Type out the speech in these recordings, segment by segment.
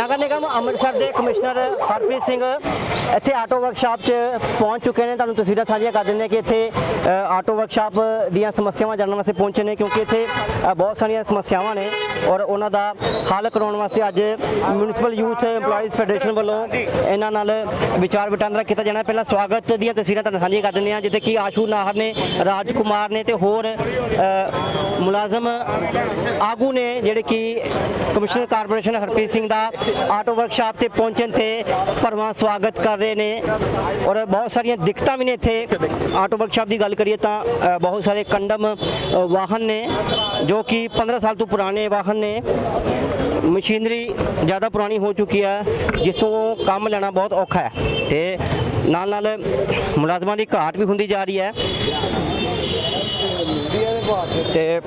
ਨਗਰ ਨਿਗਮ ਅੰਮ੍ਰਿਤਸਰ ਦੇ ਕਮਿਸ਼ਨਰ ਹਰਪ੍ਰੀਤ ਸਿੰਘ ਇੱਥੇ auto workshop 'ਚ ਪਹੁੰਚ ਚੁੱਕੇ ਨੇ। ਤੁਹਾਨੂੰ ਤਸਵੀਰਾਂ ਸਾਂਝੀਆਂ ਕਰ ਦਿੰਦੇ ਹਾਂ ਕਿ ਇੱਥੇ ਆਟੋ ਵਰਕਸ਼ਾਪ ਦੀਆਂ ਸਮੱਸਿਆਵਾਂ ਜਾਣਨ ਵਾਸਤੇ ਪਹੁੰਚੇ ਨੇ ਕਿਉਂਕਿ ਇੱਥੇ ਬਹੁਤ ਸਾਰੀਆਂ ਸਮੱਸਿਆਵਾਂ ਨੇ ਔਰ ਉਹਨਾਂ ਦਾ ਹੱਲ ਕਰਾਉਣ ਵਾਸਤੇ ਅੱਜ ਮਿਊਨਿਸਪਲ ਯੂਥ EMPLOYEES ਫੈਡਰੇਸ਼ਨ ਵੱਲੋਂ ਇਹਨਾਂ ਨਾਲ ਵਿਚਾਰ ਵਟਾਂਦਰਾ ਕੀਤਾ ਜਾਣਾ। ਪਹਿਲਾਂ ਸਵਾਗਤ ਦੀਆਂ ਤਸਵੀਰਾਂ ਤੁਹਾਨੂੰ ਸਾਂਝੀਆਂ ਕਰ ਦਿੰਦੇ ਹਾਂ, ਜਿੱਥੇ ਕਿ ਆਸ਼ੂ ਨਾਹਰ ਨੇ ਰਾਜ ਕੁਮਾਰ ਨੇ ਤੇ ਹੋਰ ਮੁਲਾਜ਼ਮ ਆਗੂ ਨੇ ਜਿਹੜੇ ਕਿ ਕਮਿਸ਼ਨਰ ਕਾਰਪੋਰੇਸ਼ਨ ਹਰਪ੍ਰੀਤ ਸਿੰਘ ਦਾ ਆਟੋ ਵਰਕਸ਼ਾਪ ਤੇ ਪਹੁੰਚਣ ਤੇ ਭਰਵਾਂ ਸਵਾਗਤ ਕਰ ਰਹੇ ਨੇ ਔਰ ਬਹੁਤ ਸਾਰੀਆਂ ਦਿੱਕਤਾਂ ਵੀ ਨੇ ਇੱਥੇ। ਆਟੋ ਵਰਕਸ਼ਾਪ ਦੀ ਗੱਲ ਕਰੀਏ ਤਾਂ ਬਹੁਤ ਸਾਰੇ ਕੰਡਮ ਵਾਹਨ ਨੇ, ਜੋ ਕਿ 15 ਸਾਲ ਤੋਂ ਪੁਰਾਣੇ ਵਾਹਨ ਨੇ। ਮਸ਼ੀਨਰੀ ਜ਼ਿਆਦਾ ਪੁਰਾਣੀ ਹੋ ਚੁੱਕੀ ਹੈ, ਜਿਸ ਤੋਂ ਕੰਮ ਲੈਣਾ ਬਹੁਤ ਔਖਾ ਹੈ। ਤੇ ਨਾਲ ਨਾਲ ਮੁਲਾਜ਼ਮਾਂ ਦੀ ਘਾਟ ਵੀ ਹੁੰਦੀ ਜਾ ਰਹੀ ਹੈ। ਤੇ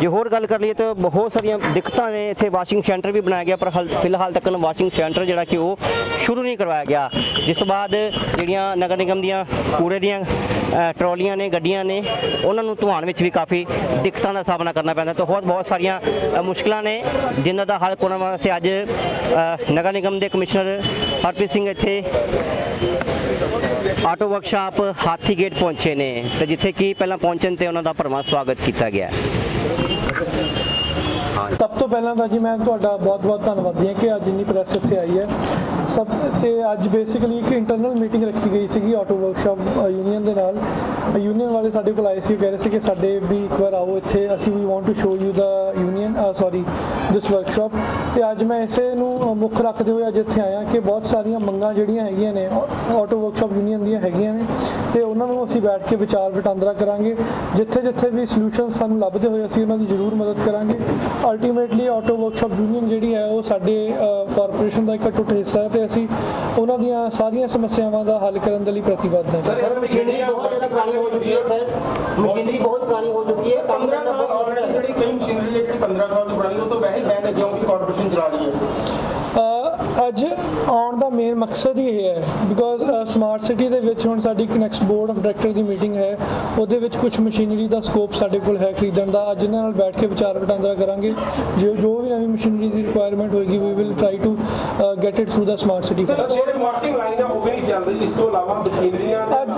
ਜੇ ਹੋਰ ਗੱਲ ਕਰ ਲਈਏ ਤਾਂ ਬਹੁਤ ਸਾਰੀਆਂ ਦਿੱਕਤਾਂ ਨੇ। ਇੱਥੇ ਵਾਸ਼ਿੰਗ ਸੈਂਟਰ ਵੀ ਬਣਾਇਆ ਗਿਆ ਪਰ ਹਾਲ ਫਿਲਹਾਲ ਤੱਕ ਵਾਸ਼ਿੰਗ ਸੈਂਟਰ ਜਿਹੜਾ ਕਿ ਉਹ ਸ਼ੁਰੂ ਨਹੀਂ ਕਰਵਾਇਆ ਗਿਆ। ਜਿਸ ਤੋਂ ਬਾਅਦ ਜਿਹੜੀਆਂ ਨਗਰ ਨਿਗਮ ਦੀਆਂ ਕੂੜੇ ਦੀਆਂ ਅ, ਟਰਾਲੀਆਂ ਨੇ ਗੱਡੀਆਂ ਨੇ ਉਹਨਾਂ ਨੂੰ ਧੁਆਉਣ ਵਿੱਚ ਵੀ ਕਾਫੀ ਦਿੱਕਤਾਂ ਦਾ ਸਾਹਮਣਾ ਕਰਨਾ ਪੈਂਦਾ। ਤੇ ਹੋਰ ਬਹੁਤ ਸਾਰੀਆਂ ਅ, ਮੁਸ਼ਕਲਾਂ ਨੇ ਜਿਨ੍ਹਾਂ ਦਾ ਹੱਲ ਕਰਨ ਵਾਸਤੇ ਅੱਜ ਨਗਰ ਨਿਗਮ ਦੇ ਕਮਿਸ਼ਨਰ ਹਰਪ੍ਰੀਤ ਸਿੰਘ ਇੱਥੇ ਆਟੋ ਵਰਕਸ਼ਾਪ ਹਾਥੀ ਗੇਟ ਪਹੁੰਚੇ ਨੇ ਤੇ ਜਿੱਥੇ ਕਿ ਪਹਿਲਾਂ ਪਹੁੰਚਣ ਤੇ ਉਹਨਾਂ ਦਾ ਭਰਵਾਂ ਸਵਾਗਤ ਕੀਤਾ ਗਿਆ। ਸਭ ਤੋਂ ਪਹਿਲਾਂ ਤਾਂ ਜੀ ਮੈਂ ਤੁਹਾਡਾ ਬਹੁਤ-ਬਹੁਤ ਧੰਨਵਾਦੀ ਹਾਂ ਕਿ ਅੱਜ ਇੰਨੀ ਪ੍ਰੈਸ ਇੱਥੇ ਆਈ ਹੈ। ਸਭ ਤੇ ਅੱਜ ਬੇਸਿਕਲੀ ਇੱਕ ਇੰਟਰਨਲ ਮੀਟਿੰਗ ਰੱਖੀ ਗਈ ਸੀਗੀ ਆਟੋ ਵਰਕਸ਼ਾਪ ਯੂਨੀਅਨ ਦੇ ਨਾਲ। ਯੂਨੀਅਨ ਵਾਲੇ ਸਾਡੇ ਕੋਲ ਆਏ ਸੀ ਕਹਿ ਰਹੇ ਸੀ ਕਿ ਸਾਡੇ ਵੀ ਇੱਕ ਵਾਰ ਆਓ ਇੱਥੇ, ਅਸੀਂ ਵੀ want to show you the union sorry this workshop ਤੇ ਅੱਜ ਮੈਂ ਇਸੇ ਨੂੰ ਮੁੱਖ ਰੱਖਦੇ ਹੋਏ ਅੱਜ ਇੱਥੇ ਆਇਆ ਕਿ ਬਹੁਤ ਸਾਰੀਆਂ ਮੰਗਾਂ ਜਿਹੜੀਆਂ ਹੈਗੀਆਂ ਨੇ ਆਟੋ ਵਰਕਸ਼ਾਪ ਯੂਨੀਅਨ ਦੀਆਂ ਹੈਗੀਆਂ ਨੇ, ਤੇ ਉਹਨਾਂ ਨੂੰ ਅਸੀਂ ਬੈਠ ਕੇ ਵਿਚਾਰ ਵਟਾਂਦਰਾ ਕਰਾਂਗੇ। ਜਿੱਥੇ ਜਿੱਥੇ ਵੀ ਸੋਲੂਸ਼ਨ ਸਾਨੂੰ ਲੱਭਦੇ ਹੋਏ ਅਸੀਂ ਉਹਨਾਂ ਦੀ ਜ਼ਰੂਰ ਮਦਦ ਕਰਾਂਗੇ। ਅਲਟੀਮੇਟਲੀ ਆਟੋ ਵਰਕਸ਼ਾਪ ਯੂਨੀਅਨ ਜਿਹੜੀ ਹੈ ਉਹ ਸਾਡੇ ਕਾਰਪੋਰੇਸ਼ਨ ਦਾ ਇੱਕ ਅਟੁੱਟ ਹਿੱਸਾ ਹੈ ਤੇ ਅਸੀਂ ਉਹਨਾਂ ਦੀਆਂ ਸਾਰੀਆਂ ਸਮੱਸਿਆਵਾਂ ਦਾ ਹੱਲ ਕਰਨ ਦੇ ਲਈ ਪ੍ਰਤੀਬੱਧ ਹਾਂ। ਸਰ ਮਸ਼ੀਨਰੀ ਬਹੁਤ ਪੁਰਾਣੀ ਹੋ ਚੁੱਕੀ ਹੈ ਸਰ। ਮਸ਼ੀਨਰੀ ਬਹੁਤ ਪੁਰਾਣੀ ਹੋ ਚੁੱਕੀ ਹੈ 15 ਸਾਲ ਆਲਰੇਡੀ ਜਿਹੜੀ ਕਈ ਮਸ਼ੀਨਰੀ ਜਿਹੜੀ 15 ਸਾਲ ਤੋਂ ਪੁਰਾਣੀ ਉਹ ਤੋਂ ਵੈਸੇ ਬੈਨ ਹੈ ਕਿਉਂਕਿ ਕਾਰਪੋਰੇਸ਼ਨ ਚਲਾ ਰਹੀ ਹੈ। ਅੱਜ ਆਉਣ ਦਾ ਮੇਨ ਮਕਸਦ ਹੀ ਇਹ ਹੈ ਬਿਕੋਜ਼ ਸਮਾਰਟ ਸਿਟੀ ਦੇ ਵਿੱਚ ਹੁਣ ਸਾਡੀ ਕਨੈਕਸ ਬੋਰਡ ਆਫ ਡਾਇਰੈਕਟਰ ਦੀ ਮੀਟਿੰਗ ਹੈ ਉਹਦੇ ਵਿੱਚ ਕੁਝ ਮਸ਼ੀਨਰੀ ਦਾ ਸਕੋਪ ਸਾਡੇ ਕੋਲ ਹੈ ਖਰੀਦਣ ਦਾ ਅੱਜ ਇਹਨਾਂ ਨਾਲ ਬੈਠ ਕੇ ਵਿਚਾਰ ਵਟਾਂਦਰਾ ਕਰਾਂਗੇ ਜੋ ਜੋ ਵੀ ਨਵੀਂ ਮਸ਼ੀਨਰੀ ਦੀ ਰਿਕੁਆਇਰਮੈਂਟ ਹੋਏਗੀ we will try to get it through the smart city sir ਜਿਹੜੇ ਮਾਰਕੀਟਿੰਗ ਲਾਈਨ ਆ ਉਹ ਵੀ ਨਹੀਂ ਚੱਲ ਰਹੀ ਇਸ ਤੋਂ ਇਲਾਵਾ ਮਸ਼ੀਨਰੀਆਂ ਅੱਜ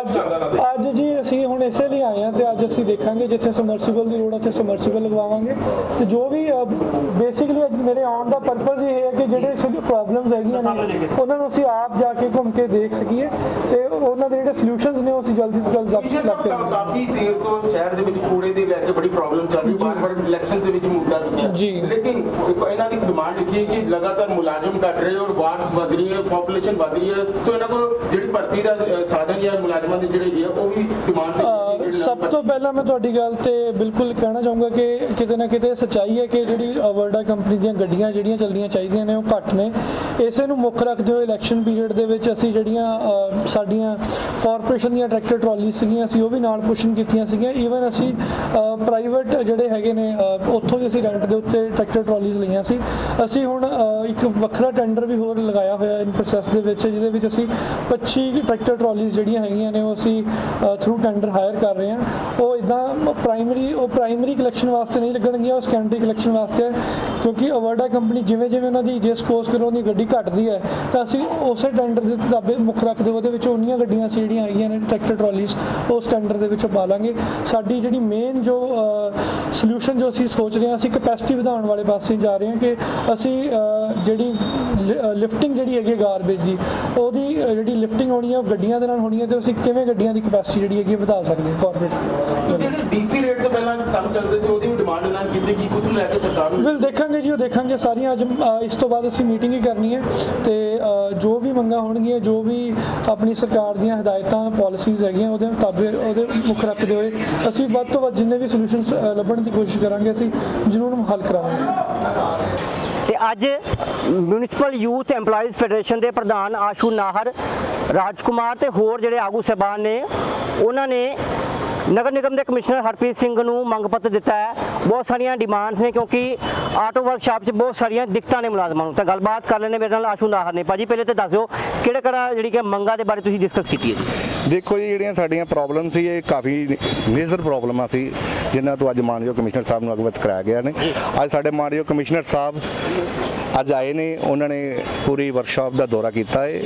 ਅੱਜ ਅੱਜ ਜੀ ਅਸੀਂ ਹੁਣ ਇਸੇ ਲਈ ਆਏ ਹਾਂ ਤੇ ਅੱਜ ਅਸੀਂ ਦੇਖਾਂਗੇ ਜਿੱਥੇ ਸਮਰਸੀਬਲ ਦੀ ਲੋੜ ਹੈ ਉੱਥੇ ਸਮਰਸੀਬਲ ਲਗਵਾਵਾਂਗੇ। ਤੇ ਜੋ ਵੀ ਬੇਸਿਕਲੀ ਅੱਜ ਮੇਰੇ ਆਉਣ ਦਾ ਪਰਪਸ ਇਹ ਹੈ ਕਿ ਜਿਹੜੇ ਪ੍ਰੋਬਲਮਸ ਹੈਗੀਆਂ ਨੇ ਉਹਨਾਂ ਨੂੰ ਅਸੀਂ ਆਪ ਜਾ ਕੇ ਘੁੰਮ ਕੇ ਦੇਖ ਸਕੀਏ ਤੇ ਉਹਨਾਂ ਦੇ ਜਿਹੜੇ ਸੋਲੂਸ਼ਨਸ ਨੇ ਉਹ ਅਸੀਂ ਜਲਦੀ ਤੋਂ ਜਲਦ ਲੱਭ ਲੱਭ ਕੇ ਕਾਫੀ ਦੇਰ ਤੋਂ ਸ਼ਹਿਰ ਦੇ ਵਿੱਚ ਕੂੜੇ ਦੀ ਲੈ ਕੇ ਬੜੀ ਪ੍ਰੋਬਲਮ ਚੱਲ ਰਹੀ ਬਾਰ ਬਾਰ ਇਲੈਕਸ਼ਨ ਦੇ ਵਿੱਚ ਮੁੱਦਾ ਚੁੱਕਿਆ ਜੀ। ਲੇਕਿਨ ਇਹਨਾਂ ਦੀ ਡਿਮਾਂਡ ਲਿਖੀ ਹੈ ਕਿ ਲਗਾਤਾਰ ਮੁਲਾਜ਼ਮ ਘਟ ਰਹੇ ਔਰ ਵਾਰਡਸ ਵਧ ਰਹੀ ਹੈ ਪੋਪੂਲੇਸ਼ਨ ਵਧ ਰਹੀ ਹੈ ਸੋ ਇਹਨਾਂ ਕੋਲ ਜਿਹੜੀ ਭਰਤੀ ਦਾ ਸਾਧਨ ਜਾਂ ਮੁਲਾਜ਼ਮਾਂ ਦੀ ਜਿਹੜੀ ਹੈ ਉਹ ਵੀ ਡਿਮਾਂਡ ਸੀ ਸਭ ਤੋਂ ਪਹਿਲਾਂ ਮੈਂ ਤੁਹਾਡੀ ਗੱਲ ਤੇ ਬਿਲਕੁਲ ਕਹਿਣਾ ਚਾਹੂੰਗਾ ਕਿ ਕਿਤੇ ਨਾ ਕਿਤੇ ਸੱਚਾਈ ਹੈ ਕਿ ਜਿਹੜੀ ਵਰਡਾ ਕੰਪਨੀ ਦੀਆਂ ਗੱਡੀਆਂ ਜਿਹੜੀਆਂ ਚੱਲਣੀਆਂ ਚਾਹੀਦੀਆਂ ਨੇ ਉਹ ਘੱਟ ਨੇ। ਇਸੇ ਨੂੰ ਮੁੱਖ ਰੱਖਦੇ ਹੋਏ ਇਲੈਕਸ਼ਨ ਪੀਰੀਅਡ ਦੇ ਵਿੱਚ ਅਸੀਂ ਜਿਹੜੀਆਂ ਸਾਡੀਆਂ ਕਾਰਪੋਰੇਸ਼ਨ ਦੀਆਂ ਟਰੈਕਟਰ ਟਰਾਲੀ ਸੀਗੀਆਂ, ਅਸੀਂ ਉਹ ਵੀ ਨਾਲ ਪੁਸ਼ਨ ਕੀਤੀਆਂ ਸੀਗੀਆਂ। ਈਵਨ ਅਸੀਂ ਪ੍ਰਾਈਵੇਟ ਜਿਹੜੇ ਹੈਗੇ ਨੇ ਉੱਥੋਂ ਵੀ ਅਸੀਂ ਰੈਂਟ ਦੇ ਉੱਤੇ ਟਰੈਕਟਰ ਟਰਾਲੀਜ਼ ਲਈਆਂ ਸੀ। ਅਸੀਂ ਹੁਣ ਇੱਕ ਵੱਖਰਾ ਟੈਂਡਰ ਵੀ ਹੋਰ ਲਗਾਇਆ ਹੋਇਆ ਇਨ ਪ੍ਰੋਸੈਸ ਦੇ ਵਿੱਚ, ਜਿਹਦੇ ਵਿੱਚ ਅਸੀਂ 25 ਟਰੈਕਟਰ ਟਰਾਲੀਜ਼ ਜਿਹੜੀਆਂ ਹੈਗੀਆਂ ਨੇ, ਉਹ ਅਸੀਂ ਥਰੂ ਟੈਂਡਰ ਹਾਇਰ ਕਰ ਰਹੇ ਹਾਂ। ਉਹ ਇਦਾਂ ਪ੍ਰਾਇਮਰੀ ਉਹ ਪ੍ਰਾਇਮਰੀ ਕਲੈਕਸ਼ਨ ਵਾਸਤੇ ਨਹੀਂ ਲੱਗਣਗੀਆਂ, ਉਹ ਸੈਕੰਡਰੀ ਕਲੈਕਸ਼ਨ ਵਾਸਤੇ ਕਿਉਂਕਿ ਅਵਰਡਾ ਕੰਪਨੀ ਜਿਵੇਂ ਜਿਵੇਂ ਉਹਨਾਂ ਦੀ, ਜਿਸ ਸਪੋਜ਼ ਕਰੋ ਉਹਦੀ ਗੱਡੀ ਘਟਦੀ ਹੈ ਤਾਂ ਅਸੀਂ ਉਸੇ ਟੈਂਡਰ ਦੇ ਤਾਬੇ ਮੁੱਖ ਰੱਖਦੇ ਉਹਦੇ ਵਿੱਚ ਉਨੀਆਂ ਗੱਡੀਆਂ ਸੀ ਜਿਹੜੀਆਂ ਹੈਗੀਆਂ ਨੇ ਟਰੈਕਟਰ ਟਰਾਲੀਜ਼ ਉਸ ਟੈਂਡਰ ਦੇ ਵਿੱਚੋਂ ਪਾ ਲਾਂਗੇ। ਸਾਡੀ ਜਿਹੜੀ ਮੇਨ ਜੋ ਸੋਲੂਸ਼ਨ ਜੋ ਅਸੀਂ ਸੋਚ ਰਹੇ ਹਾਂ ਅਸੀਂ ਕਪੈਸਿਟੀ ਵਧਾਉਣ ਵਾਲੇ ਪਾਸੇ ਜਾ ਰਹੇ ਹਾਂ ਕਿ ਅਸੀਂ ਜਿਹੜੀ ਲਿਫਟਿੰਗ ਜਿਹੜੀ ਹੈਗੀ ਗਾਰਬੇਜ ਦੀ ਉਹਦੀ ਜਿਹੜੀ ਲਿਫਟਿੰਗ ਹੋਣੀ ਹੈ ਉਹ ਗੱਡੀਆਂ ਦੇ ਨਾਲ ਹੋਣੀ ਹੈ ਤੇ ਅਸੀਂ ਕਿਵੇਂ ਗੱਡੀਆਂ ਦੀ ਕਪੈਸਿਟੀ ਜਿਹੜੀ ਹੈਗੀ ਵਧਾ ਸਕਦੇ ਹਾਂ ਕਾਰਪੋਰੇਟ ਜਿਹੜੇ ਡੀਸੀ ਰੇਟ ਤੋਂ ਪਹਿਲਾਂ ਕੰਮ ਚੱਲਦੇ ਸੀ ਉਹਦੀ ਵੀ ਡਿਮਾਂਡ ਇਹਨਾਂ ਨੇ ਕੀਤੀ ਕਿ ਕੁਝ ਲੈ ਕੇ ਸਰਕਾਰ ਨੂੰ ਵਿਲ ਦੇਖਾਂਗੇ ਜੀ ਉਹ ਦੇਖਾਂਗੇ ਸਾਰੀਆਂ ਅੱਜ ਇਸ ਤੋਂ ਬਾਅਦ ਅਸੀਂ ਮੀਟਿੰਗ ਹੀ ਕਰਨੀ ਹੈ ਤੇ ਜੋ ਵੀ ਮੰਗਾਂ ਹੋਣਗੀਆਂ, ਜੋ ਵੀ ਆਪਣੀ ਸਰਕਾਰ ਦੀਆਂ ਹਦਾਇਤਾਂ ਪਾਲਿਸੀਜ਼ ਹੈਗੀਆਂ, ਉਹਦੇ ਮੁਤਾਬਿਕ ਉਹਦੇ ਮੁੱਖ ਰੱਖਦੇ ਹੋਏ ਅਸੀਂ ਵੱਧ ਤੋਂ ਵੱਧ ਜਿੰਨੇ ਵੀ ਸੋਲੂਸ਼ਨਸ ਲੱਭਣ ਦੀ ਕੋਸ਼ਿਸ਼ ਕਰਾਂਗੇ, ਅਸੀਂ ਜ਼ਰੂਰ ਹੱਲ ਕਰਾਵਾਂਗੇ ਤੇ ਅੱਜ ਮਿਊਨਿਸਪਲ ਯੂਥ EMPLOYEES ਫੈਡਰੇਸ਼ਨ ਦੇ ਪ੍ਰਧਾਨ ਆਸ਼ੂ ਨਾਹਰ, ਰਾਜਕੁਮਾਰ ਤੇ ਹੋਰ ਜਿਹੜੇ ਆਗੂ ਸਹਿਬਾਨ ਨੇ, ਉਹਨਾਂ ਨੇ ਨਗਰ ਨਿਗਮ ਦੇ ਕਮਿਸ਼ਨਰ ਹਰਪ੍ਰੀਤ ਸਿੰਘ ਨੂੰ ਮੰਗ ਪੱਤਰ ਦਿੱਤਾ ਹੈ। ਬਹੁਤ ਸਾਰੀਆਂ ਡਿਮਾਂਡਸ ਨੇ ਕਿਉਂਕਿ ਆਟੋ ਵਰਕਸ਼ਾਪ 'ਚ ਬਹੁਤ ਸਾਰੀਆਂ ਦਿੱਕਤਾਂ ਨੇ ਮੁਲਾਜ਼ਮਾਂ ਨੂੰ। ਤਾਂ ਗੱਲਬਾਤ ਕਰ ਲੈਣੇ ਮੇਰੇ ਨਾਲ ਆਸ਼ੂ ਨਾਹਰ ਨੇ। ਭਾਜੀ ਪਹਿਲੇ ਤੇ ਦੱਸ ਦਿਓ ਕਿਹੜਾ ਕਿਹੜਾ ਜਿਹੜੀ ਕਿ ਮੰਗਾਂ ਦੇ ਬਾਰੇ ਤੁਸੀਂ ਡਿਸਕਸ ਕੀਤੀ ਹੈ ਜੀ? ਦੇਖੋ ਜੀ ਜਿਹੜੀਆਂ ਸਾਡੀਆਂ ਪ੍ਰੋਬਲਮ ਸੀ ਇਹ ਕਾਫੀ ਮੇਜਰ ਪ੍ਰੋਬਲਮਾਂ ਸੀ ਜਿਨ੍ਹਾਂ ਤੋਂ ਅੱਜ ਮਾਨਯੋਗ ਕਮਿਸ਼ਨਰ ਸਾਹਿਬ ਨੂੰ ਅਵਗਤ ਕਰਾਇਆ ਗਿਆ ਨੇ। ਅੱਜ ਸਾਡੇ ਮਾਨਯੋਗ ਕਮਿਸ਼ਨਰ ਸਾਹਿਬ ਅੱਜ ਆਏ ਨੇ ਉਹਨਾਂ ਨੇ ਪੂਰੀ ਵਰਕਸ਼ਾਪ ਦਾ ਦੌਰਾ ਕੀਤਾ ਹੈ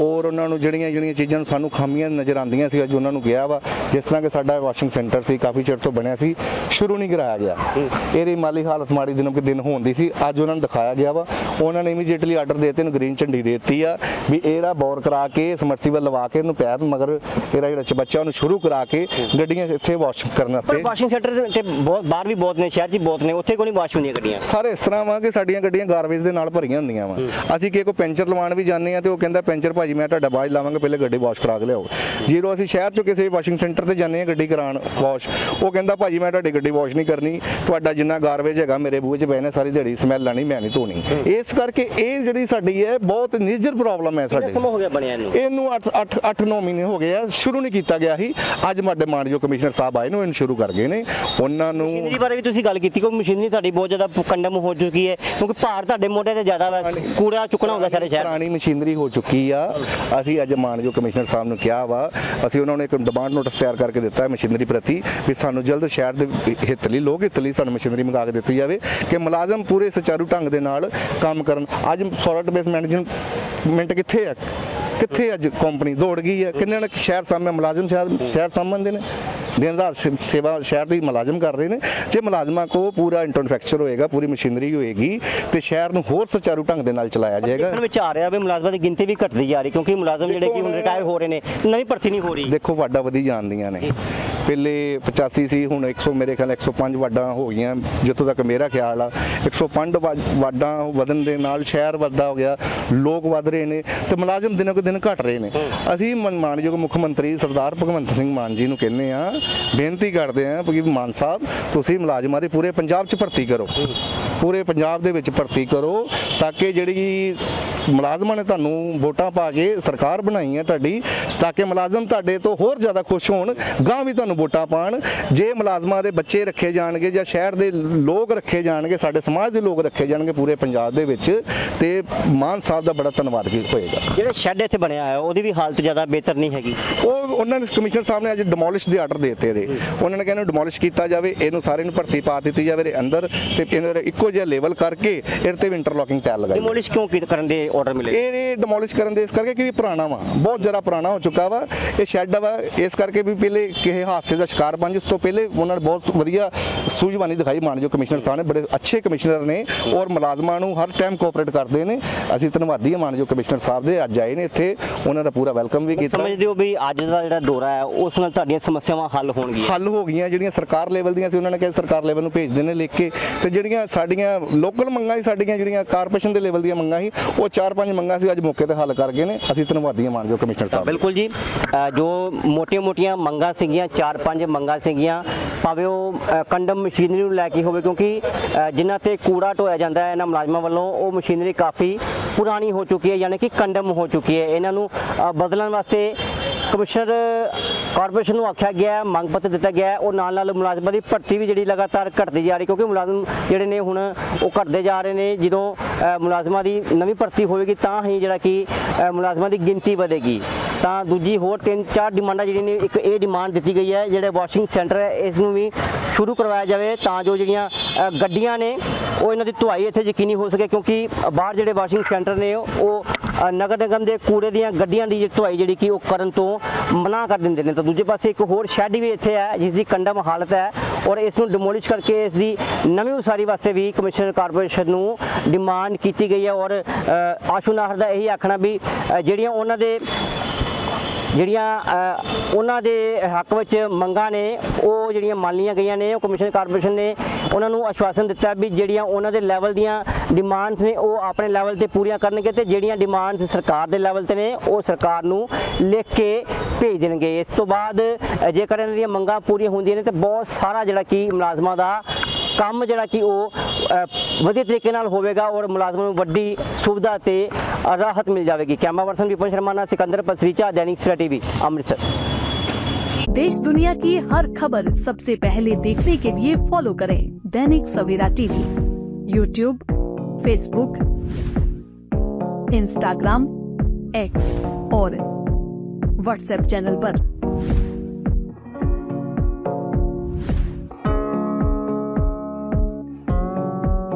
ਔਰ ਉਹਨਾਂ ਨੂੰ ਜਿਹੜੀਆਂ ਜਿਹੜੀਆਂ ਚੀਜ਼ਾਂ ਸਾਨੂੰ ਖਾਮੀਆਂ ਨਜ਼ਰ ਆਉਂਦੀਆਂ ਸੀ ਅੱਜ ਉਹਨਾਂ ਨੂੰ ਕਿਹਾ ਵਾ ਜਿਸ ਤਰ੍ਹਾਂ ਕਿ ਸਾਡਾ ਵਾਸ਼ਿੰਗ ਸੈਂਟਰ ਸੀ ਕਾਫੀ ਚਿਰ ਤੋਂ ਬਣਿਆ ਸੀ ਸ਼ੁਰੂ ਨਹੀਂ ਕਰਾਇਆ ਗਿਆ। ਇਹਦੀ ਮਾਲੀ ਹਾਲਤ ਮਾੜੀ ਦਿਨੋਂ ਕਿ ਦਿਨ ਹੋਣ ਦੀ ਸੀ ਅੱਜ ਉਹਨਾਂ ਨੂੰ ਦਿਖਾਇਆ ਗਿਆ ਵਾ। ਉਹਨਾਂ ਨੇ ਇਮੀਡੀਏਟਲੀ ਆਰਡਰ ਦੇ ਦਿੱਤੇ ਨੂੰ ਗ੍ਰੀਨ ਝੰਡੀ ਦੇ ਦਿੱਤੀ ਆ ਵੀ ਇਹਦਾ ਬੋਰ ਕਰਾ ਕੇ ਸਮਰਸੀਬਲ ਲਵਾ ਕੇ ਇਹਨੂੰ ਪੈਪ ਮਗਰ ਇਹਦਾ ਜਿਹੜਾ ਬੱਚਾ ਉਹਨੂੰ ਸ਼ੁਰੂ ਕਰਾ ਕੇ ਗੱਡੀਆਂ ਇੱਥੇ ਵਾਸ਼ ਕਰਨ ਪਰ ਵਾਸਤੇ ਵਾਸ਼ਿੰਗ ਸੈਂਟਰ ਤੇ ਬਹੁਤ ਬਾਹਰ ਵੀ ਬਹੁਤ ਨੇ ਸ਼ਹਿਰ 'ਚ ਬਹੁਤ ਨੇ ਉੱਥੇ ਕੋਈ ਨਹੀਂ ਵਾਸ਼ ਹੁੰਦੀਆਂ ਗੱਡੀਆਂ? ਸਾਰੇ ਇਸ ਤਰ੍ਹਾਂ ਵਾ ਕਿ ਸਾਡੀਆਂ ਗੱਡੀਆਂ ਗਾਰਬੇਜ ਦੇ ਨਾਲ ਭਰੀਆਂ ਹੁੰਦੀਆਂ ਵਾ। ਅਸੀਂ ਕਿਸੇ ਕੋ ਪੈਂਚਰ ਲਵਾਉਣ ਵੀ ਜਾਂਦੇ ਆ ਤੇ ਉਹ ਕਹਿੰਦਾ ਪੈਂਚਰ ਭਾਜੀ ਮੈਂ ਤੁਹਾਡਾ ਬਾਅਦ ਲਾਵਾਂਗਾ ਪਹਿਲੇ ਗੱਡੀ ਵਾਸ਼ ਕਰਾ ਕੇ ਲਿਆਓ। ਜਦੋਂ ਅਸੀਂ ਸ਼ਹਿਰ ਚੋਂ ਕਿਸੇ ਵਾਸ਼ਿੰਗ ਸੈਂਟਰ ਤੇ ਜਾਂਦੇ ਆ ਗੱਡੀ ਕਰਾਉਣ ਵਾਸ਼ ਉਹ ਕਹਿੰਦਾ ਭਾਜੀ ਮੈਂ ਤੁਹਾਡੀ ਗੱਡੀ ਵਾਸ਼ ਨਹੀਂ ਕਰਨੀ। ਤੁਹਾਡਾ ਜਿੰਨਾ ਗਾਰਬੇਜ ਹੈਗਾ ਮੇਰੇ ਬੂਹੇ 'ਚ ਪਏ ਨੇ ਸਾਰੀ ਦਿਹਾੜੀ ਸਮੈਲ ਆਣੀ ਮੈਂ ਨਹੀਂ ਧੋਣੀ। ਇਸ ਕਰਕੇ ਇਹ ਜਿਹੜੀ ਸਾਡੀ ਹੈ ਬਹੁਤ ਨਿਜਰ ਪ੍ਰੋਬਲਮ ਹੈ ਸਾਡੇ। ਸਮਾਂ ਹੋ ਗਿਆ ਬਣਿਆ ਇਹਨੂੰ? ਇਹਨੂੰ 8 8 8 9 ਮਹੀਨੇ ਹੋ ਗਏ ਆ ਸ਼ੁਰੂ ਨਹੀਂ ਕੀਤਾ ਗਿਆ ਸੀ। ਅੱਜ ਸਾਡੇ ਮਾਨਯੋਗ ਕਮਿਸ਼ਨਰ ਸਾਹਿਬ ਆਏ ਨੇ ਇਹਨੂੰ ਸ਼ੁਰੂ ਕਰ ਗਏ ਨੇ। ਉਹਨਾਂ ਨੂੰ ਮਸ਼ੀਨਰੀ ਬਾਰੇ ਵੀ ਤੁਸੀਂ ਗੱਲ ਕੀਤੀ ਕੋਈ ਮਸ਼ੀਨਰੀ ਤੁਹਾਡੀ ਬਹੁਤ ਜ਼ਿਆਦਾ ਕੰਡਮ ਹੋ ਚੁੱਕੀ ਹੈ ਕਿਉਂਕਿ ਭਾਰ ਤੁਹਾਡੇ ਮੋਢੇ ਤੇ ਜ਼ਿਆਦਾ ਵਾ ਕੂੜਾ ਚੁੱਕਣਾ ਹੁੰਦਾ ਸਾਰੇ ਸ਼ਹਿਰ। ਪੁਰਾਣੀ ਮਸ਼ੀਨਰੀ ਹੋ ਚੁੱਕੀ ਆ। ਅਸੀਂ ਅੱਜ ਮਾਨਯੋਗ ਕਮਿਸ਼ਨਰ ਸਾਹਿਬ ਨੂੰ ਕਿਹਾ ਵਾ ਅਸੀਂ ਉਹਨਾਂ ਨੂੰ ਇੱਕ ਡਿਮਾਂਡ ਨੋਟਿਸ ਤਿਆਰ ਕਰਕੇ ਦਿੱਤਾ ਹੈ ਮਸ਼ੀਨਰੀ ਪ੍ਰਤੀ ਵੀ ਸਾਨੂੰ ਜਲਦ ਸ਼ਹਿਰ ਦੇ ਹਿੱਤ ਲਈ ਲੋਕ ਹਿੱਤ ਲਈ ਸਾਨੂੰ ਮਸ਼ੀਨਰੀ ਮੰਗਾ ਕੇ ਦਿੱਤੀ ਜਾਵੇ ਕਿ ਮੁਲਾਜ਼ਮ ਪੂਰੇ ਸੁਚਾਰੂ ਢੰਗ ਦੇ ਨਾਲ ਕੰਮ ਕਰਨ। ਅੱਜ ਸੋਲਟ ਬੇਸ ਮੈਨੇਜਮੈਂਟ ਕਿੱਥੇ ਆ? ਕਿੱਥੇ ਅੱਜ ਕੰਪਨੀ ਦੌੜ ਗਈ ਹੈ? ਕਿੰਨੇ ਨੇ ਸ਼ਹਿਰ ਸਾਹਮਣੇ ਮੁਲਾਜ਼ਮ ਸ਼ਹਿਰ ਸ਼ਹਿਰ ਸਾਹਮਣੇ ਨੇ? ਦਿਨ ਰਾਤ ਸੇਵਾ ਸ਼ਹਿਰ ਦੀ ਮੁਲਾਜ਼ਮ ਕਰ ਰਹੇ ਨੇ। ਜੇ ਮੁਲਾਜ਼ਮਾਂ ਕੋ ਪੂਰਾ ਇੰਟਰਫੈਕਚਰ ਹੋਏਗਾ ਪੂਰੀ ਮਸ਼ੀਨਰੀ ਹੋਏਗੀ ਤੇ ਸ਼ਹਿਰ ਨੂੰ ਹੋਰ ਸੁਚਾਰੂ ਢੰਗ ਦੇ ਨਾਲ ਚਲਾਇਆ ਜਾਏਗਾ। ਦੇਖਣ ਵਿੱਚ ਆ ਰਿਹਾ ਵੀ ਮੁਲਾਜ਼ਮਾਂ ਦੀ ਗਿਣਤੀ ਵੀ ਘਟਦੀ ਜਾ ਰਹੀ ਕਿਉਂਕਿ ਮੁਲਾਜ਼ਮ ਜਿਹੜੇ ਕਿ ਹੁਣ ਰਿਟਾਇਰ ਹੋ ਰਹੇ ਨੇ ਨਵੀਂ ਭਰਤੀ ਨਹੀਂ ਹੋ ਰਹੀ। ਦੇਖੋ ਵਾਡਾ ਵਧੀ ਜਾਂਦੀਆਂ ਨੇ। ਪਹਿਲੇ 85 ਸੀ, ਹੁਣ 100 ਮੇਰੇ ਖਿਆਲ 105 ਵਾਡਾਂ ਹੋ ਗਈਆਂ, ਜਿੱਥੋਂ ਤੱਕ ਮੇਰਾ ਖਿਆਲ ਆ। 105 ਵਾ- ਵਾਡਾਂ ਵਧਣ ਦੇ ਨਾਲ ਸ਼ਹਿਰ ਵੱਧਦਾ ਹੋ ਗਿਆ, ਲੋਕ ਵੱਧ ਰਹੇ ਨੇ ਤੇ ਮੁਲਾਜ਼ਮ ਦਿਨੋਂ ਕੁ ਦਿਨ ਘਟ ਰਹੇ ਨੇ। ਅਸੀਂ ਮਨ- ਮਾਨਯੋਗ ਮੁੱਖ ਮੰਤਰੀ ਸਰਦਾਰ ਭਗਵੰਤ ਸਿੰਘ ਮਾਨ ਜੀ ਨੂੰ ਕਹਿੰਦੇ ਆ ਬੇਨਤੀ ਕਰਦੇ ਆ ਕਿ ਮਾਨ ਸਾਹਿਬ, ਤੁਸੀਂ ਮੁਲਾਜ਼ਮਾਂ ਦੀ ਪੂਰੇ ਪੰਜਾਬ 'ਚ ਭਰਤੀ ਕਰੋ। ਪੂਰੇ ਪੰਜਾਬ ਦੇ ਵਿੱਚ ਭਰਤੀ ਕਰੋ ਤਾਂ ਕਿ ਜਿਹੜੀ ਮੁਲਾਜ਼ਮਾਂ ਨੇ ਤੁਹਾਨੂੰ ਵੋਟਾਂ ਪਾ ਕੇ ਸਰਕਾਰ ਬਣਾਈ ਹੈ ਤੁਹਾਡੀ, ਤਾਂ ਕਿ ਮੁਲਾਜ਼ਮ ਤੁਹਾਡੇ ਤੋਂ ਹੋਰ ਜ਼ਿਆਦਾ ਖੁਸ਼ ਹੋਣ ਗਾਂ ਵੀ ਤੁਹਾਨੂੰ ਵੋਟਾਂ ਪਾਣ ਜੇ ਮੁਲਾਜ਼ਮਾਂ ਦੇ ਬੱਚੇ ਰੱਖੇ ਜਾਣਗੇ ਜਾਂ ਸ਼ਹਿਰ ਦੇ ਲੋਕ ਰੱਖੇ ਜਾਣਗੇ ਸਾਡੇ ਸਮਾਜ ਦੇ ਲੋਕ ਰੱਖੇ ਜਾਣਗੇ ਪੂਰੇ ਪੰਜਾਬ ਦੇ ਵਿੱਚ ਤੇ ਮਾਨ ਸਾਹਿਬ ਦਾ ਬੜਾ ਧੰਨਵਾਦ ਹੋਏਗਾ। ਜਿਹੜੇ ਸ਼ੈੱਡ ਇੱਥੇ ਬਣਿਆ ਹੋਇਆ ਉਹਦੀ ਵੀ ਹਾਲਤ ਜ਼ਿਆਦਾ ਬਿਹਤਰ ਨਹੀਂ ਹੈਗੀ। ਉਹ ਉਹਨਾਂ ਨੇ ਕਮਿਸ਼ਨਰ ਸਾਹਿਬ ਨੇ ਅੱਜ ਡਿਮੋਲਿਸ਼ ਦੇ ਆਰਡਰ ਦੇ ਦਿੱਤੇ ਇਹਦੇ। ਉਹਨਾਂ ਨੇ ਕਹਿੰਦੇ ਡਿਮੋਲਿਸ਼ ਕੀਤਾ ਜਾਵੇ ਇਹਨੂੰ ਸਾਰੇ ਨੂੰ ਭਰਤੀ ਪਾ ਦਿੱਤੀ ਜਾਵੇ ਇਹਦੇ ਅੰਦਰ ਤੇ ਇਹਨਾਂ ਦਾ ਇੱਕੋ ਜਿਹਾ ਲੈਵਲ ਕਰਕੇ ਇਹਦੇ ਤੇ ਵੀ ਇੰਟਰਲੋਕਿੰਗ ਟਾਇਲ ਲਗਾਈ ਡਿਮੋਲਿਸ਼ ਕਿਉਂ ਕਰਨ ਦੇ ਆਰਡਰ ਮਿਲੇ? ਇਹ ਡਿਮੋਲਿਸ਼ ਕਰਨ ਦੇ ਇਸ ਕਰਕੇ ਕਿ ਇਹ ਪੁਰਾਣਾ ਵਾ ਬਹੁਤ ਜ਼ਿਆਦਾ ਪੁਰਾਣਾ ਹੋ ਚੁੱਕਾ ਵਾ ਇਹ ਸ਼ੈੱਡ ਵਾ ਇਸ ਕਰਕੇ ਵੀ ਪਹਿਲੇ ਕਿਸੇ ਹਾਦਸੇ ਦਾ ਸ਼ਿਕਾਰ ਬਣ ਜਿਸ ਤੋਂ ਪਹਿਲੇ ਉਹਨਾਂ ਨੇ ਬਹੁਤ ਵਧੀਆ ਸੂਝਵਾਨੀ ਦਿਖਾਈ ਮਾਨਯੋਗ ਕਮਿਸ਼ਨਰ ਸਾਹਿਬ ਨੇ। ਬੜੇ ਅੱਛੇ ਕਮਿਸ਼ਨਰ ਨੇ ਔਰ ਮੁਲਾਜ਼ਮਾਂ ਨੂੰ ਹਰ ਟਾਈਮ ਕੋਆਪਰੇਟ ਕਰਦੇ ਨੇ। ਅਸੀਂ ਧੰਨਵਾਦੀ ਹਾਂ ਮਾਨਯੋਗ ਕਮਿਸ਼ਨਰ ਸਾਹਿਬ ਦੇ। ਅੱਜ ਆਏ ਨੇ ਇੱਥੇ। ਉਹਨਾਂ ਦਾ ਪੂਰਾ ਵੈਲਕਮ ਵੀ ਕੀਤਾ। ਸਮਝਦੇ ਹੋ ਵੀ ਅੱਜ ਦਾ ਜਿਹੜਾ ਦੌਰਾ ਹੈ ਉਸ ਨਾਲ ਤੁਹਾਡੀਆਂ ਸਮੱਸਿਆਵਾਂ ਹੱਲ ਹੋਣਗੀਆਂ। ਹੱਲ ਹੋ ਗਈਆਂ। ਜਿਹੜੀਆਂ ਸਰਕਾਰ ਲੈਵਲ ਦੀਆਂ ਸੀ ਉਹਨਾਂ ਨੇ ਕਿਹਾ ਸਰਕਾਰ ਲੈਵਲ ਨੂੰ ਭੇਜਦੇ ਨੇ ਲਿਖ ਕੇ। ਤੇ ਜਿਹੜੀਆਂ ਸਾਡੀਆਂ ਲੋਕਲ ਮੰਗਾਂ ਸੀ ਸਾਡੀਆਂ ਜਿਹੜੀਆਂ ਕਾਰਪੋਰੇਸ਼ਨ ਦੇ ਲੈਵਲ ਦੀਆਂ ਮੰਗਾਂ ਸੀ ਉਹ ਚਾਰ ਪੰਜ ਮੰਗਾਂ ਸੀ ਅੱਜ ਮੌਕੇ ਤੇ ਹੱਲ ਕਰ ਗਏ ਨੇ। ਅਸੀਂ ਧੰਨਵਾਦੀ ਹਾਂ ਮਾਨਯੋਗ ਕਮਿਸ਼ਨਰ ਸਾਹਿਬ ਬਿਲਕੁਲ ਜੀ। ਜੋ ਮੋਟੀਆਂ-ਮੋਟੀਆਂ ਮੰਗਾਂ ਸੀਗੀਆਂ ਚਾਰ ਪੰਜ ਮੰਗਾਂ ਸੀਗੀਆਂ। ਭਾਵੇਂ ਉਹ ਕੰਡਮ ਮਸ਼ੀਨਰੀ ਨੂੰ ਲੈ ਕੇ ਹੋਵੇ ਕਿਉਂਕਿ ਅ, ਜਿਨ੍ਹਾਂ ਤੇ ਕੂੜਾ ਢੋਇਆ ਜਾਂਦਾ ਹੈ ਇਹਨਾਂ ਮੁਲਾਜ਼ਮਾਂ ਵੱਲੋਂ ਉਹ ਮਸ਼ੀਨਰੀ ਕਾਫੀ ਪੁਰਾਣੀ ਹੋ ਚੁੱਕੀ ਹੈ ਯਾਨੀ ਕਿ ਕੰਡਮ ਹੋ ਚੁੱਕੀ ਹੈ। ਇਹਨਾਂ ਨੂੰ ਬਦਲਣ ਵਾਸਤੇ ਕਮਿਸ਼ਨਰ ਕਾਰਪੋਰੇਸ਼ਨ ਨੂੰ ਆਖਿਆ ਗਿਆ ਮੰਗ ਪੱਤਰ ਦਿੱਤਾ ਗਿਆ ਉਹ ਨਾਲ ਨਾਲ ਮੁਲਾਜ਼ਮਾਂ ਦੀ ਭਰਤੀ ਵੀ ਜਿਹੜੀ ਲਗਾਤਾਰ ਘਟਦੀ ਜਾ ਰਹੀ ਕਿਉਂਕਿ ਮੁਲਾਜ਼ਮ ਜਿਹੜੇ ਨੇ ਹੁਣ ਉਹ ਘਟਦੇ ਜਾ ਰਹੇ ਨੇ। ਜਦੋਂ ਮੁਲਾਜ਼ਮਾਂ ਦੀ ਨਵੀਂ ਭਰਤੀ ਹੋਵੇਗੀ ਤਾਂ ਹੀ ਜਿਹੜਾ ਕਿ ਮੁਲਾਜ਼ਮਾਂ ਦੀ ਗਿਣਤੀ ਵਧੇਗੀ। ਤਾਂ ਦੂਜੀ ਹੋਰ ਤਿੰਨ ਚਾਰ ਡਿਮਾਂਡਾਂ ਜਿਹੜੀਆਂ ਨੇ, ਇੱਕ ਇਹ ਡਿਮਾਂਡ ਦਿੱਤੀ ਗਈ ਹੈ, ਜਿਹੜੇ ਵਾਸ਼ਿੰਗ ਸੈਂਟਰ ਹੈ, ਇਸ ਨੂੰ ਵੀ ਸ਼ੁਰੂ ਕਰਵਾਇਆ ਜਾਵੇ ਤਾਂ ਜੋ ਜਿਹੜੀਆਂ ਗੱਡੀਆਂ ਨੇ, ਉਹ ਇਹਨਾਂ ਦੀ ਧੁਆਈ ਇੱਥੇ ਯਕੀਨੀ ਹੋ ਸਕੇ ਕਿਉਂਕਿ ਬਾਹਰ ਜਿਹੜੇ ਵਾਸ਼ਿੰਗ ਸੈਂਟਰ ਨੇ, ਉਹ ਨਗਰ ਨਿਗਮ ਦੇ ਕੂੜੇ ਦੀਆਂ ਗੱਡੀਆਂ ਦੀ ਧੁਆਈ ਜਿਹੜੀ ਕਿ ਉਹ ਕਰਨ ਤੋਂ ਮਨਾ ਕਰ ਦਿੰਦੇ ਨੇ। ਤਾਂ ਦੂਜੇ ਪਾਸੇ ਇੱਕ ਹੋਰ ਸ਼ੈੱਡ ਵੀ ਇੱਥੇ ਹੈ ਜਿਸ ਦੀ ਕੰਡਮ ਹਾਲਤ ਹੈ ਔਰ ਇਸ ਨੂੰ ਡਿਮੋਲਿਸ਼ ਕਰਕੇ ਇਸ ਦੀ ਨਵੀਂ ਉਸਾਰੀ ਵਾਸਤੇ ਵੀ ਕਮਿਸ਼ਨਰ ਕਾਰਪੋਰੇਸ਼ਨ ਨੂੰ ਡਿਮਾਂਡ ਕੀਤੀ ਗਈ ਹੈ ਔਰ ਆਸ਼ੂ ਨਾਹਰ ਦਾ ਇਹੀ ਆਖਣਾ ਵੀ ਜਿਹੜੀਆਂ ਉਹਨਾਂ ਦੇ ਜਿਹੜੀਆਂ ਉਹਨਾਂ ਦੇ ਹੱਕ ਵਿੱਚ ਮੰਗਾਂ ਨੇ, ਉਹ ਜਿਹੜੀਆਂ ਮੰਨ ਲਈਆਂ ਗਈਆਂ ਨੇ, ਉਹ ਕਮਿਸ਼ਨ ਕਾਰਪੋਰੇਸ਼ਨ ਨੇ, ਉਹਨਾਂ ਨੂੰ ਆਸ਼ਵਾਸਨ ਦਿੱਤਾ ਵੀ ਜਿਹੜੀਆਂ ਉਹਨਾਂ ਦੇ ਲੈਵਲ ਦੀਆਂ ਡਿਮਾਂਡਸ ਨੇ, ਉਹ ਆਪਣੇ ਲੈਵਲ ਤੇ ਪੂਰੀਆਂ ਕਰਨਗੇ ਤੇ ਜਿਹੜੀਆਂ ਡਿਮਾਂਡਸ ਸਰਕਾਰ ਦੇ ਲੈਵਲ ਤੇ ਨੇ, ਉਹ ਸਰਕਾਰ ਨੂੰ ਲਿਖ ਕੇ ਭੇਜ ਦੇਣਗੇ। ਇਸ ਤੋਂ ਬਾਅਦ ਜੇਕਰ ਇਹਨਾਂ ਦੀਆਂ ਮੰਗਾਂ ਪੂਰੀਆਂ ਹੁੰਦੀਆਂ ਨੇ, ਤੇ ਬਹੁਤ ਸਾਰਾ ਜਿਹੜਾ ਕਿ ਮੁਲਾਜ਼ਮਾਂ ਦਾ ਕੰਮ ਜਿਹੜਾ ਕਿ ਉਹ ਵਧੀਆ ਤਰੀਕੇ ਨਾਲ ਹੋਵੇਗਾ ਔਰ ਮੁਲਾਜ਼ਮਾਂ ਨੂੰ ਵੱਡੀ ਸੁਵਿਧਾ ਤੇ राहत मिल जाएगी। कैमरा पर्सन विपुल शर्मा ना सिकंदर श्रीचा, दैनिक टीवी, अमृतसर। देश दुनिया की हर खबर सबसे पहले देखने के लिए फॉलो करें Dainik Savera TV. YouTube Facebook Instagram X और व्हाट्सएप चैनल पर।